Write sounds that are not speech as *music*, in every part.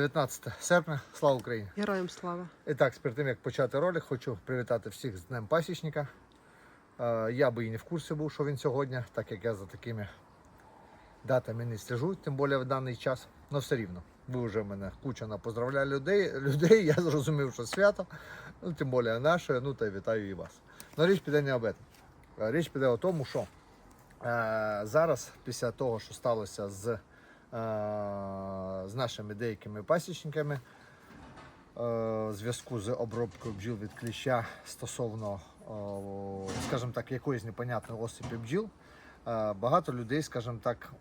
Друзі, вітаю! 19 серпня, слава Україні! Героям слава. І так, перед тим як почати ролик, хочу привітати всіх з Днем Пасічника. Е, Я би і не в курсі був, що він сьогодні, так як я за такими датами не слежу, тим більше в даний час. Але все рівно. Ви вже мене куча напоздравляли людей, людей, я зрозумів, що свято, ну тим більше наше, ну та вітаю і вас. Ну річ піде не об этом. Е, Річ піде о тому, що е, зараз, після того, що сталося з, з нашими деякими пасічниками, е, в зв'язку з обробкою бджіл від кліща стосовно, скажімо так, якоїсь непонятної осипі бджіл, е, багато людей, скажімо так,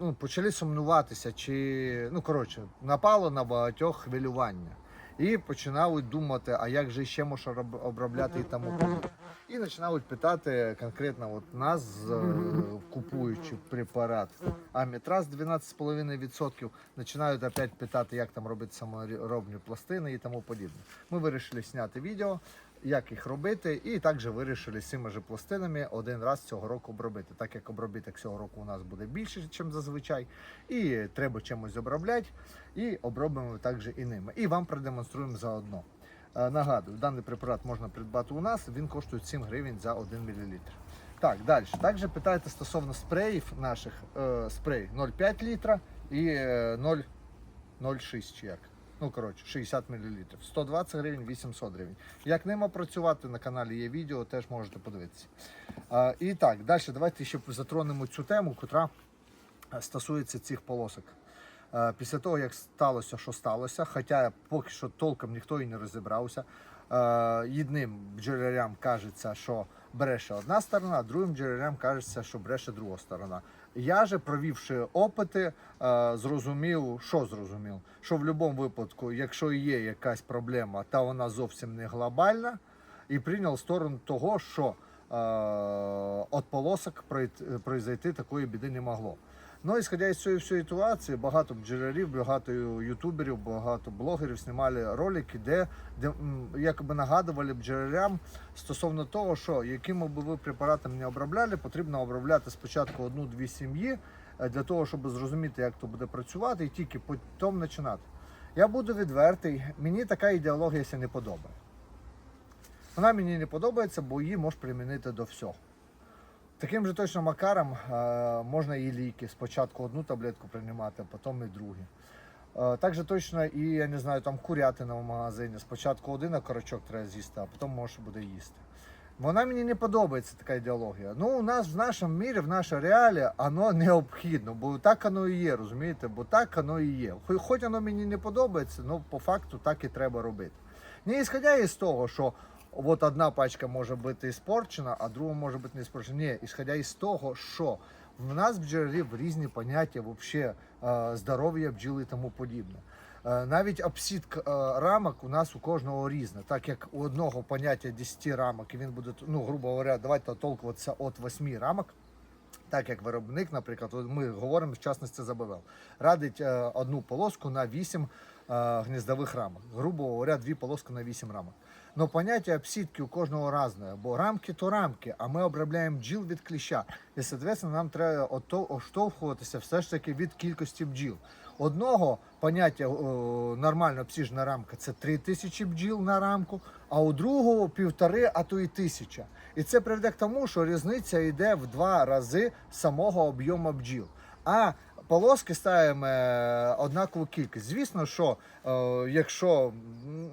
ну, почали сумніватися, чи ну коротше, напало на багатьох хвилювання. І починали думати, а як же ще можна роб- обробляти і тому подібне. І починають питати конкретно от нас, е, купуючи препарат Амітраз 12,5%, починають опять питати, як там робити саморобні пластини і тому подібне. Ми вирішили зняти відео, як їх робити, і також вирішили з цими же пластинами один раз цього року обробити. Так як обробіток цього року у нас буде більше, ніж зазвичай, і треба чимось обробляти, і обробимо також і ними. І вам продемонструємо заодно. Е, Нагадую, даний препарат можна придбати у нас, він коштує 7 гривень за 1 мл. Так, далі. Також питаєте стосовно спреїв наших е, спрей 0,5 літра і е, 0, 0,6 чи як. Ну, коротше, 60 мл. 120 гривень, 800 гривень. Як ними працювати, на каналі є відео, теж можете подивитися. Е, і так, далі давайте ще затронемо цю тему, котра е, стосується цих полосок. Е, Після того, як сталося, що сталося, хоча поки що толком ніхто і не розібрався. е, Одним бджолярям кажеться, що бреше одна сторона, а другим бджолярям кажеться, що бреше друга сторона. Я же, провівши опити, е, зрозумів, що зрозумів, що в будь-якому випадку, якщо є якась проблема, та вона зовсім не глобальна, і прийняв сторону того, що від полосок пройти- такої біди не могло. Ну, ісходя із цієї всієї ситуації, багато бджолярів, багато ютуберів, багато блогерів знімали ролики, де, де якби нагадували бджолярям стосовно того, що якими би ви препаратами не обробляли, потрібно обробляти спочатку одну-дві сім'ї е, для того, щоб зрозуміти, як то буде працювати, і тільки потім починати. Я буду відвертий, мені така ідеологія не подобає. Вона мені не подобається, бо її можеш примінити до всього. Таким же точно макаром е, можна і ліки. Спочатку одну таблетку приймати, а потім і другі. Е, так же точно і я не знаю, там курятина в магазині. Спочатку один окорочок треба з'їсти, а потім можеш буде їсти. Вона мені не подобається така ідеологія. Ну, у нас в нашому мірі, в нашій реалі, воно необхідно, бо так воно і є, розумієте? Бо так воно і є. Хоч воно мені не подобається, ну по факту так і треба робити. Не ісходя із того, що от одна пачка може бути іспорчена, а друга може бути не іспорчена. Ні, ісходя із того, що в нас бджолярів різні поняття вообще е, здоров'я бджіл і тому подібне. Е, Навіть обсідка е, рамок у нас у кожного різна. Так як у одного поняття 10 рамок, і він буде, ну, грубо говоря, давайте оттолкуватися від 8 рамок. Так як виробник, наприклад, ми говоримо в частності за БВЛ, радить одну полоску на 8 е, гніздових рамок. Грубо говоря, дві полоски на 8 рамок. Но поняття обсідки у кожного різне, бо рамки то рамки, а ми обробляємо бджіл від кліща. І, соответственно, нам треба оштовхуватися все ж таки від кількості бджіл. Одного поняття о, нормально обсіжна рамка це 3 тисячі бджіл на рамку, а у другого півтори, а то і тисяча. І це приведе к тому, що різниця йде в два рази самого об'єму бджіл. А полоски ставимо е, однакову кількість. Звісно, що е, якщо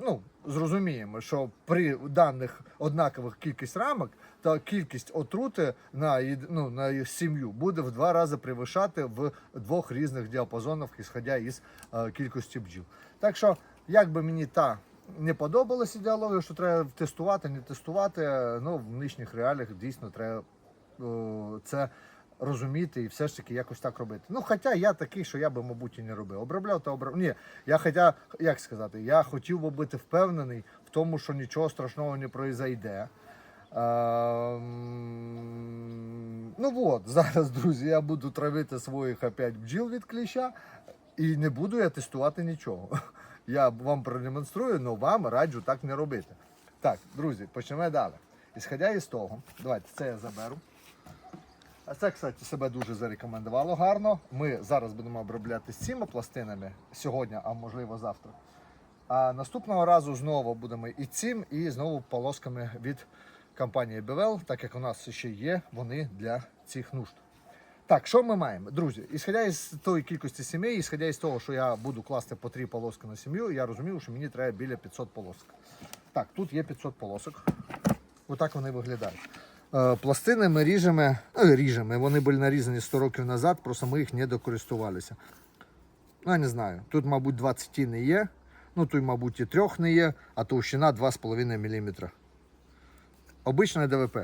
ну, зрозуміємо, що при даних однакових кількість рамок, то кількість отрути на, ну, на сім'ю буде в два рази перевищати в двох різних діапазонах, ісходя із е, кількості бджіл. Так що, як би мені та не подобалась ідеологія, що треба тестувати, не тестувати, е, ну в нинішніх реаліях дійсно треба е, це розуміти і все ж таки якось так робити. Ну, хоча я такий, що я би, мабуть, і не робив. Обробляв та обробляв. Ні, я хоча, як сказати, я хотів би бути впевнений в тому, що нічого страшного не произойде. Ем, Ну от, *laughs* зараз, друзі, я буду травити своїх опять бджіл від кліща і не буду я тестувати нічого. *laughs* Я вам продемонструю, але вам раджу так не робити. Так, друзі, почнемо далі. Ісходя із того, давайте це я заберу. А це, кстати, себе дуже зарекомендувало гарно. Ми зараз будемо обробляти з цими пластинами сьогодні, а можливо завтра. А наступного разу знову будемо і цим, і знову полосками від компанії BWL, так як у нас ще є вони для цих нужд. Так, що ми маємо? Друзі, ісходя із тої кількості сімей, ісходя із того, що я буду класти по три полоски на сім'ю, я розумію, що мені треба біля 500 полосок. Так, тут є 500 полосок. Отак вони виглядають. Е, Пластини ми ріжемо, е, ріжемо. Вони були нарізані 100 років назад, просто ми їх не докористувалися. Ну, я не знаю. Тут, мабуть, 20 не є. Ну, тут, мабуть, і 3 не є, а товщина 2,5 мм. Обичне ДВП.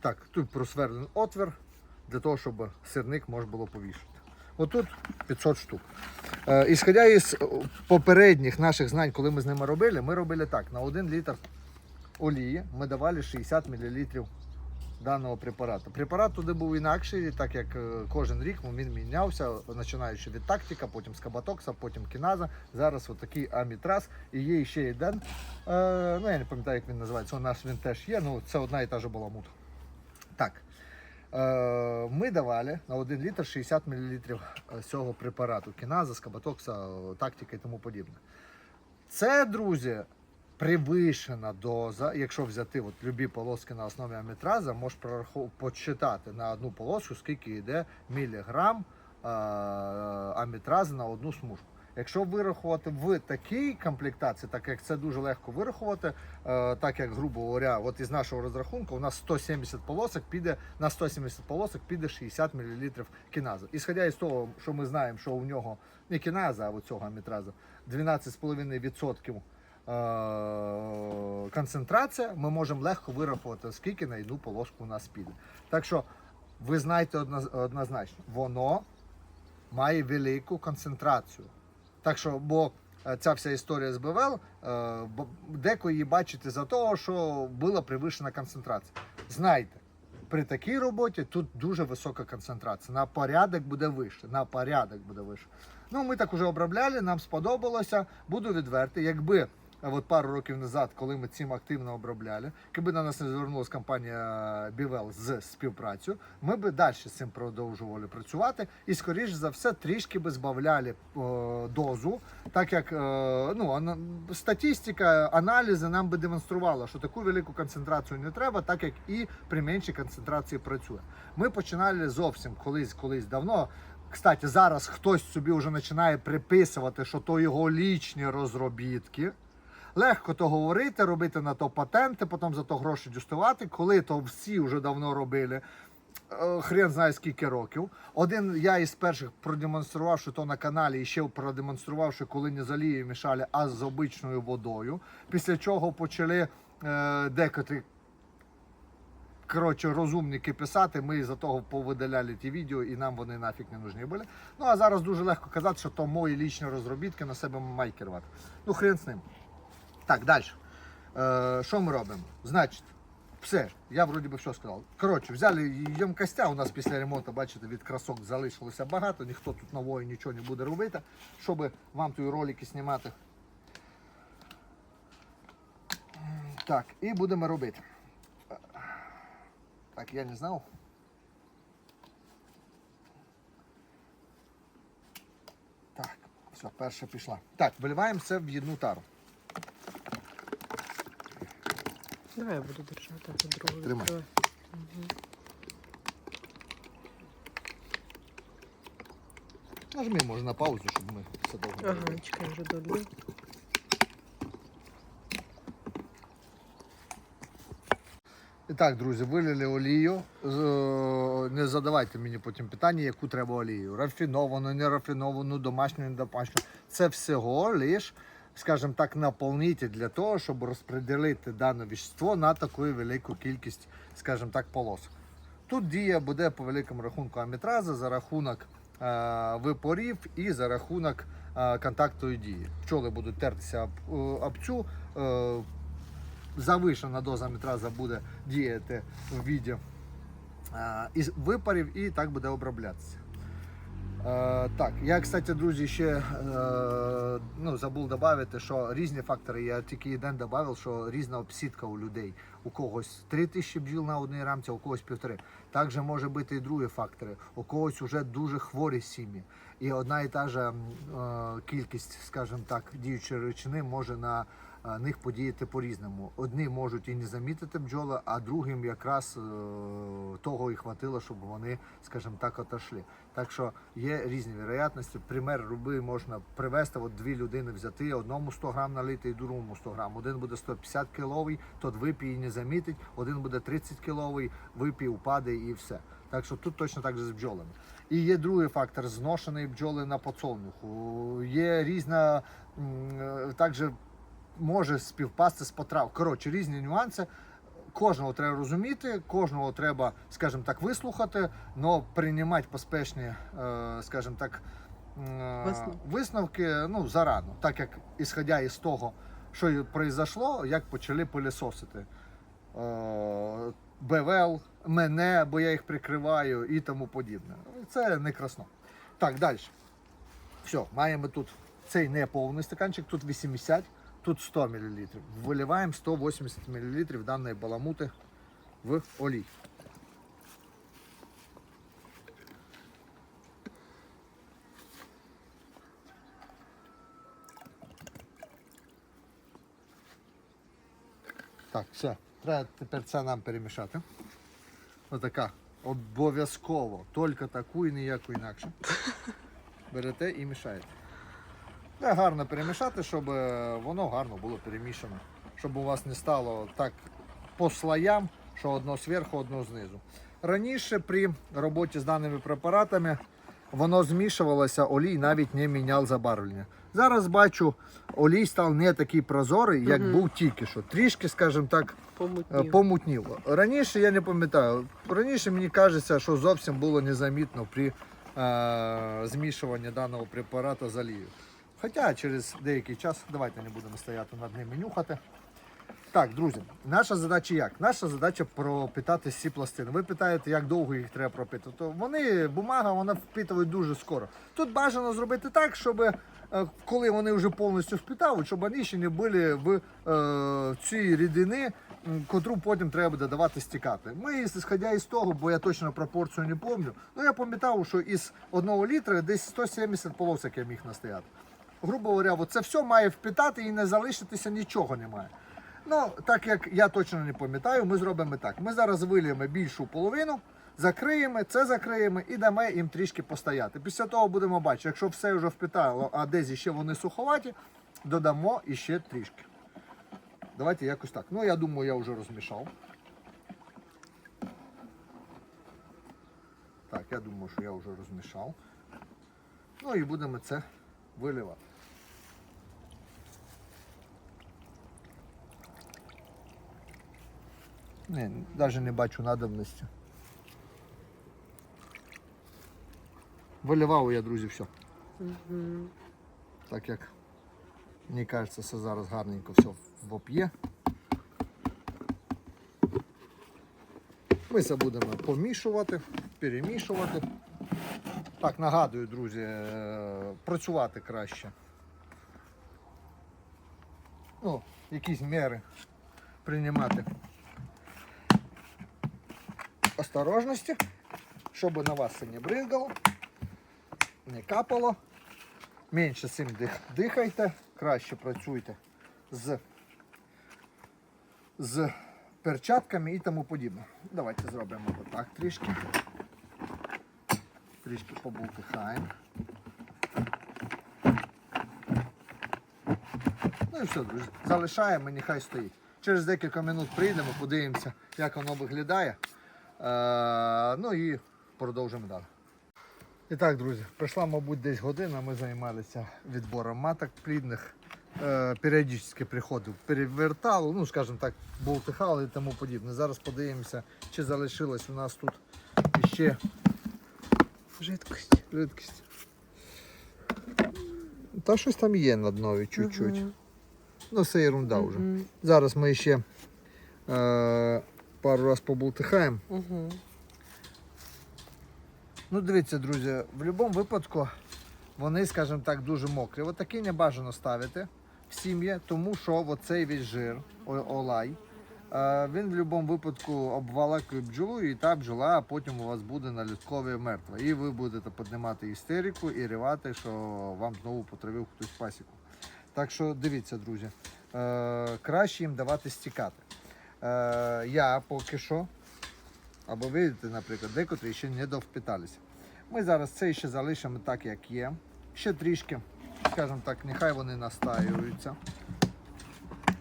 Так, тут просверлений отвір для того, щоб сирник можна було повішати. Отут 500 штук. Е, ісходя із попередніх наших знань, коли ми з ними робили, ми робили так: на 1 літр олії ми давали 60 мл даного препарату. Препарат туди був інакший, так як е, кожен рік він мінявся, починаючи від тактика, потім з кабатокса, потім кіназа. Зараз отакий амітраз. І є ще один. Е, ну я не пам'ятаю, як він називається. У нас він теж є. Ну це одна і та ж баламут. Так. Е, Ми давали на 1 літр 60 мл цього препарату. Кіназа, скабатокса, е, тактика і тому подібне. Це, друзі, превишена доза. Якщо взяти от любі полоски на основі амітраза, можеш почитати на одну полоску, скільки йде міліграм е, амітразу на одну смужку. Якщо вирахувати в такій комплектації, так як це дуже легко вирахувати, е, так як, грубо говоря, от із нашого розрахунку у нас 170 полосок піде на 170 полосок піде 60 мл кіназу. Ісходя із того, що ми знаємо, що у нього не кіназа, а у цього амітразу 12,5% е, концентрація, ми можемо легко вирахувати, скільки на одну полоску у нас піде. Так що ви знаєте однозначно, воно має велику концентрацію. Так що, бо е, ця вся історія з БВЛ, е, деко її бачите за того, що була превишена концентрація. Знайте, при такій роботі тут дуже висока концентрація. На порядок буде вище. На порядок буде вище. Ну, ми так уже обробляли, нам сподобалося. Буду відвертий, якби. От пару років назад, коли ми цим активно обробляли, якби на нас не звернулася компанія Бівел з співпрацею, ми би далі з цим продовжували працювати і, скоріш за все, трішки би збавляли е, дозу, так як е, ну, статистика, аналізи нам би демонстрували, що таку велику концентрацію не треба, так як і при меншій концентрації працює. Ми починали зовсім колись, колись давно. Кстати, зараз хтось собі вже починає приписувати, що то його лічні розробітки. Легко то говорити, робити на то патенти, потім за то гроші дістувати, коли то всі вже давно робили. е, Хрен знає скільки років. Один я із перших продемонстрував, що то на каналі, і ще продемонстрував, що коли не з олією мішали, а з обичною водою. Після чого почали е, декотрі коротше, розумники писати. Ми за того повидаляли ті відео, і нам вони нафіг не нужні були. Ну а зараз дуже легко казати, що то мої лічні розробітки на себе має. Ну, хрен з ним. Так, далі. Е, що ми робимо? Значить, все, я вроді би все сказав. Коротше, взяли ємкостя. У нас після ремонту, бачите, від красок залишилося багато. Ніхто тут нової нічого не буде робити, щоб вам тут ролики знімати. Так, і будемо робити. Так, я не знав. Так, все, перша пішла. Так, виливаємо це в одну тару. Давай я буду держати, а другу Тримай. відкривай. Нажми, може, на паузу, щоб ми все довго. не Ага, робили. чекай, вже долю. І так, друзі, вилили олію. З- е, Не задавайте мені потім питання, яку треба олію. Рафіновану, не рафіновану, домашню, не домашню. Це всього лиш, скажімо так, наповнитель для того, щоб розподілити дане вещество на таку велику кількість, скажімо так, полосок. Тут дія буде по великому рахунку амітраза за рахунок е, випорів і за рахунок е, контактної дії. Пчоли будуть тертися об, е, об цю. Е, завишена доза амітраза буде діяти в віді е, випарів і так буде оброблятися. Е, так, я, кстати, друзі, ще е, ну, забув додати, що різні фактори. Я тільки один додав, що різна обсідка у людей. У когось 3 тисячі бджіл на одній рамці, у когось півтори. Також може бути і другі фактори. У когось вже дуже хворі сім'ї. І одна і та ж е, кількість, скажімо так, діючої речини може на них подіяти по-різному. Одні можуть і не замітити бджоли, а другим якраз е, того і хватило, щоб вони, скажімо так, отошли. Так що є різні вероятності. Пример руби можна привезти, от дві людини взяти, одному 100 грам налити і другому 100 грам. Один буде 150 кіловий, тот вип'є і не замітить, один буде 30 кіловий, вип'є, упаде і все. Так що тут точно так же з бджолами. І є другий фактор зношеної бджоли на подсолнуху. Є різна е, також може співпасти з потрав. Коротше, різні нюанси. Кожного треба розуміти, кожного треба, скажімо так, вислухати, але приймати поспешні, е, скажімо так, е, Висновки. ну, зарано, так як ісходя із того, що произошло, як почали пилісосити. Е, БВЛ, мене, бо я їх прикриваю і тому подібне. Це не красно. Так, далі. Все, маємо тут цей неповний стаканчик, тут 80, тут 100 мл. Виливаємо 180 мл даної баламути в олій. Так, все. Треба тепер це нам перемішати. Отака. Обов'язково. Тільки таку і ніяку інакше. *laughs* Берете і мішаєте. Треба гарно перемішати, щоб е, воно гарно було перемішано. Щоб у вас не стало так по слоям, що одно зверху, одно знизу. Раніше при роботі з даними препаратами воно змішувалося, олій навіть не міняв забарвлення. Зараз бачу, олій став не такий прозорий, як Мгм. був тільки що. Трішки, скажімо так, Е, Помутнів. помутніло. Раніше я не пам'ятаю. Раніше мені кажеться, що зовсім було незамітно при е, змішуванні даного препарату з олією. Хоча через деякий час давайте не будемо стояти над ними нюхати. Так, друзі, наша задача як? Наша задача пропитати ці пластини. Ви питаєте, як довго їх треба пропитати. Вони, бумага, вона впитує дуже скоро. Тут бажано зробити так, щоб е, коли вони вже повністю впитають, щоб вони ще не були в е, цій рідини, котру потім треба буде давати стікати. Ми, ісходя із того, бо я точно пропорцію не пам'ятаю, ну я пам'ятав, що із одного літра десь 170 полосок я міг настояти. Грубо говоря, це все має впитати і не залишитися нічого немає. Ну, так як я точно не пам'ятаю, ми зробимо так. Ми зараз виліємо більшу половину, закриємо, це закриємо і дамо їм трішки постояти. Після того будемо бачити, якщо все вже впитало, а десь ще вони суховаті, додамо іще трішки. Давайте якось так. Ну, я думаю, я вже розмішав. Так, я думаю, що я вже розмішав. Ну і будемо це виливати. Ні, навіть не бачу надобності. Виливав я, друзі, все. Мгм. Так як мені кажеться, це зараз гарненько все воп'є. Ми це будемо помішувати, перемішувати. Так, нагадую, друзі, е, працювати краще. Ну, якісь міри приймати осторожності, щоб на вас це не бризгало, не капало. Менше цим дих- дихайте, краще працюйте з, з перчатками і тому подібне. Давайте зробимо отак трішки. Трішки побултихаємо. Ну і все, друзі. Залишаємо, нехай стоїть. Через декілька минут прийдемо, подивимося, як воно виглядає. Е, ну і продовжимо далі. І так, друзі, пройшла, мабуть, десь година. Ми займалися відбором маток плідних. Е, періодично приходив, перевертало, ну, скажімо так, болтихало і тому подібне. Зараз подивимося, чи залишилось у нас тут ще Жидкость. жидкість. Та щось там є на днові чуть-чуть. Мгм. Ну, це ерунда вже. Зараз ми ще е, пару раз побултихаємо. Мгм. Ну, дивіться, друзі, в будь-якому випадку вони, скажімо так, дуже мокрі. От такі не бажано ставити в сім'ї, тому що оцей весь жир, олай, е, він в будь-якому випадку обвалакує бджолу, і та бджола а потім у вас буде на людкові мертва. І ви будете піднімати істерику і ревати, що вам знову потравив хтось пасіку. Так що дивіться, друзі, е, краще їм давати стікати. Е, я поки що або видите, наприклад, декотрі ще не довпиталися. Ми зараз це ще залишимо так, як є. Ще трішки, скажімо так, нехай вони настаюються.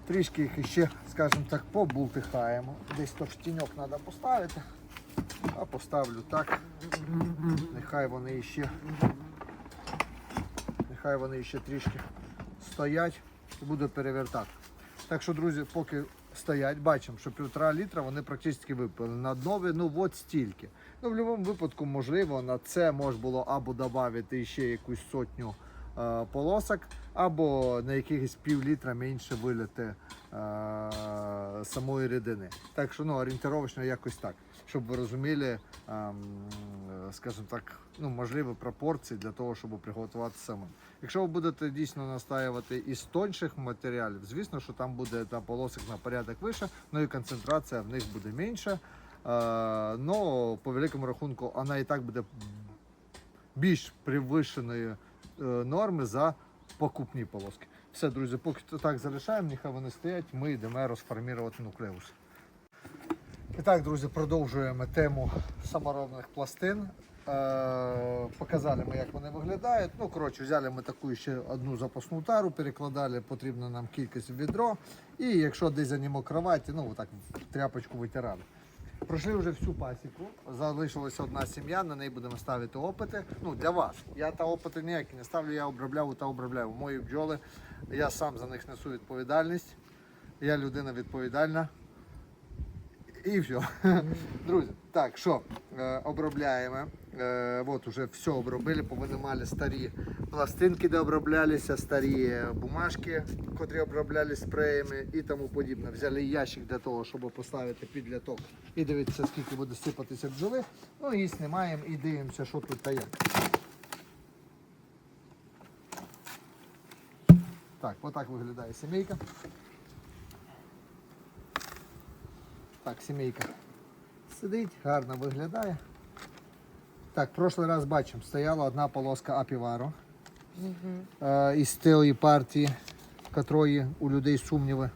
Трішки їх ще, скажімо так, побултихаємо. Десь то в тіньок треба поставити. А поставлю так. Нехай вони ще, нехай вони ще трішки стоять і буду перевертати. Так що, друзі, поки стоять, бачимо, що півтора літра вони практично випили. На дно ну от стільки. Ну, в будь-якому випадку, можливо, на це можна було або додати ще якусь сотню полосок, або на якихось пів літра менше вилити е, самої рідини. Так що ну, орієнтировочно якось так, щоб ви розуміли, ем, е, скажімо так, ну, можливі пропорції для того, щоб приготувати самим. Якщо ви будете дійсно настаювати із тонших матеріалів, звісно, що там буде та полосок на порядок вище, ну і концентрація в них буде менша. Е, но по великому рахунку вона і так буде більш привищеної е, норми за покупні полоски. Все, друзі, поки так залишаємо, нехай вони стоять, ми йдемо розформувати нуклеус. І так, друзі, продовжуємо тему саморобних пластин. Е, показали ми, як вони виглядають. Ну, коротше, взяли ми таку ще одну запасну тару, перекладали потрібну нам кількість в відро. І якщо десь занімо кроваті, ну так тряпочку витирали. Пройшли вже всю пасіку, залишилася одна сім'я, на неї будемо ставити опити. Ну, для вас. Я та опити ніякі не ставлю, я обробляв та обробляю. Мої бджоли, я сам за них несу відповідальність. Я людина відповідальна. І все. *laughs* Друзі, так, що, е, обробляємо. Е, от уже все обробили, повинімали старі пластинки, де оброблялися, старі бумажки, котрі оброблялись спреями і тому подібне. Взяли ящик для того, щоб поставити підляток і дивитися, скільки буде сипатися бджоли. Ну і знімаємо і дивимося, що тут та як. Так, отак виглядає сімейка. Так, сімейка сидить, гарно виглядає. Так, прошлий раз бачимо, стояла одна полоска апівару е, із тієї партії, котрої у людей сумніви.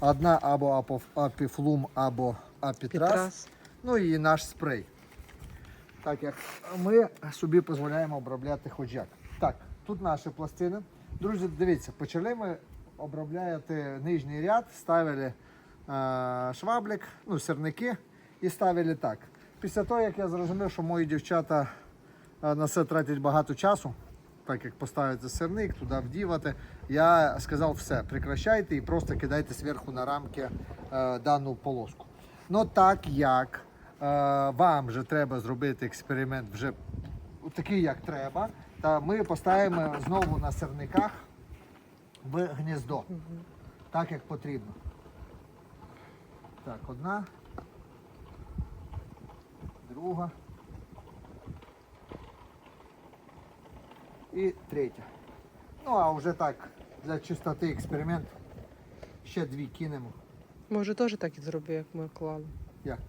Одна або апіфлум, або апітрас. Пітрас. Ну і наш спрей. Так як ми собі дозволяємо обробляти хоч як. Так, тут наші пластини. Друзі, дивіться, почали ми обробляти нижній ряд, ставили шваблик, ну, сірники і ставили так. Після того, як я зрозумів, що мої дівчата е, на це тратять багато часу, так як поставити сирник, туди вдівати, я сказав все, прекращайте і просто кидайте зверху на рамки е, дану полоску. Ну так як е, вам вже треба зробити експеримент вже такий, як треба, та ми поставимо знову на сирниках в гніздо, так як потрібно. Так, одна, друга і третя. Ну а вже так, для чистоти експеримент, ще дві кинемо. Може теж так і зроби, як ми клали. Як?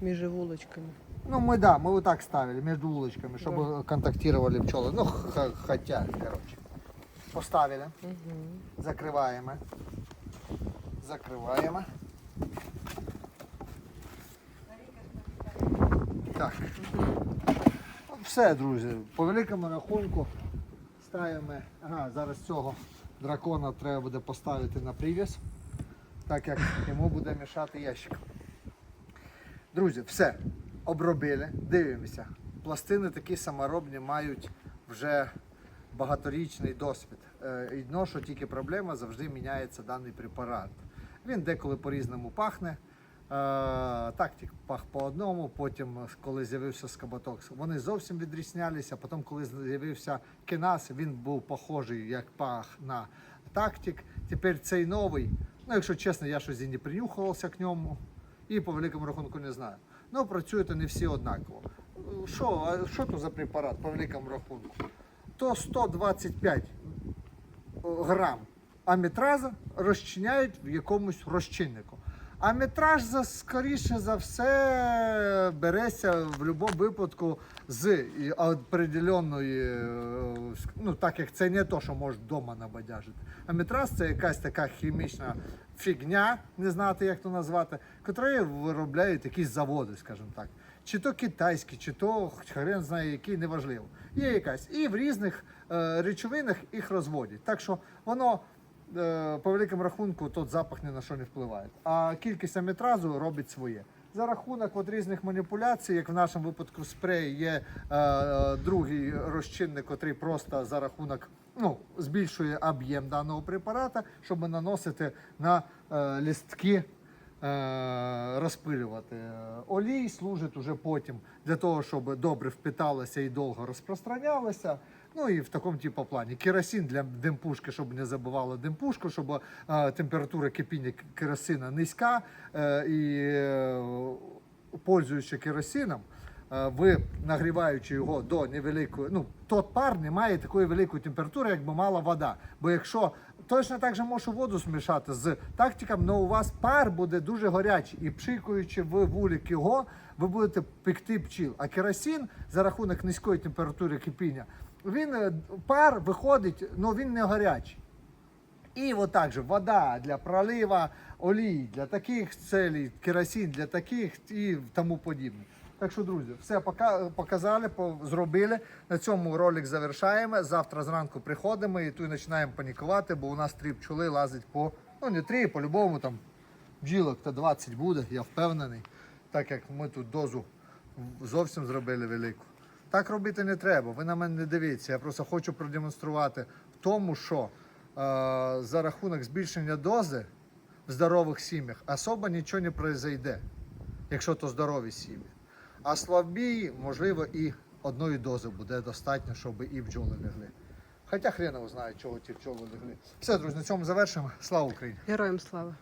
Між вуличками. Ну, мы да, мы вот так ставили между улочками, Да. чтобы контактировали пчелы. Ну, х- хотя, короче. Поставили, Угу. закрываем. Закрываем. Так. Все, друзі, по великому рахунку ставимо. Ага, зараз цього дракона треба буде поставити на прив'яз, так як йому буде мішати ящик. Друзі, все. Обробили, дивимося. Пластини такі саморобні мають вже багаторічний досвід. Е, Єдно, що тільки проблема завжди міняється даний препарат. Він деколи по-різному пахне. Е, Тактик пах по одному, потім, коли з'явився скаботокс, вони зовсім відрізнялися. Потім, коли з'явився кенас, він був похожий як пах на тактик. Тепер цей новий. Ну, якщо чесно, я щось і не принюхувався к ньому і по великому рахунку не знаю. Ну, працюють вони всі однаково. що, що то за препарат по великому рахунку? То 125 грам амітраза розчиняють в якомусь розчиннику. А метраж за скоріше за все береться в будь-якому випадку з і определенної, е, ну так як це не то, що можеш вдома набадяжити. А метраж це якась така хімічна фігня, не знати як то назвати, яка виробляють якісь заводи, скажімо так. Чи то китайські, чи то хрен знає який, неважливо. Є якась. І в різних е, речовинах їх розводять. Так що воно е, по великому рахунку тот запах ні на що не впливає. А кількість амітразу робить своє. За рахунок от різних маніпуляцій, як в нашому випадку спрей, є е, е, другий розчинник, який просто за рахунок ну, збільшує об'єм даного препарата, щоб наносити на е, лістки е, розпилювати. Олій служить уже потім для того, щоб добре впиталося і довго розпространялося. Ну і в такому типу плані. Керосин для димпушки, щоб не забивало димпушку, щоб е, температура кипіння керосина низька. Е, і е, пользуючи керосином, е, ви нагріваючи його до невеликої, ну тот пар не має такої великої температури, як би мала вода. Бо якщо точно так же можу воду змішати з тактиком, але у вас пар буде дуже гарячий і пшикаючи в вулик його, ви будете пекти пчіл. А керосин за рахунок низької температури кипіння, він е, пар виходить, але він не гарячий. І от так же вода для пролива, олій для таких целей, керосин для таких і тому подібне. Так що, друзі, все показали, зробили. На цьому ролик завершаємо. Завтра зранку приходимо і тут починаємо панікувати, бо у нас три пчоли лазить по, ну не три, по-любому там бджілок то 20 буде, я впевнений. Так як ми тут дозу зовсім зробили велику. Так робити не треба. Ви на мене не дивіться. Я просто хочу продемонструвати в тому, що е, за рахунок збільшення дози в здорових сім'ях особо нічого не произойде, якщо то здорові сім'ї. А слабій, можливо, і одної дози буде достатньо, щоб і бджоли лягли. Хоча хрен його знає, чого ті бджоли лягли. Все, друзі, на цьому завершимо. Слава Україні! Героям слава.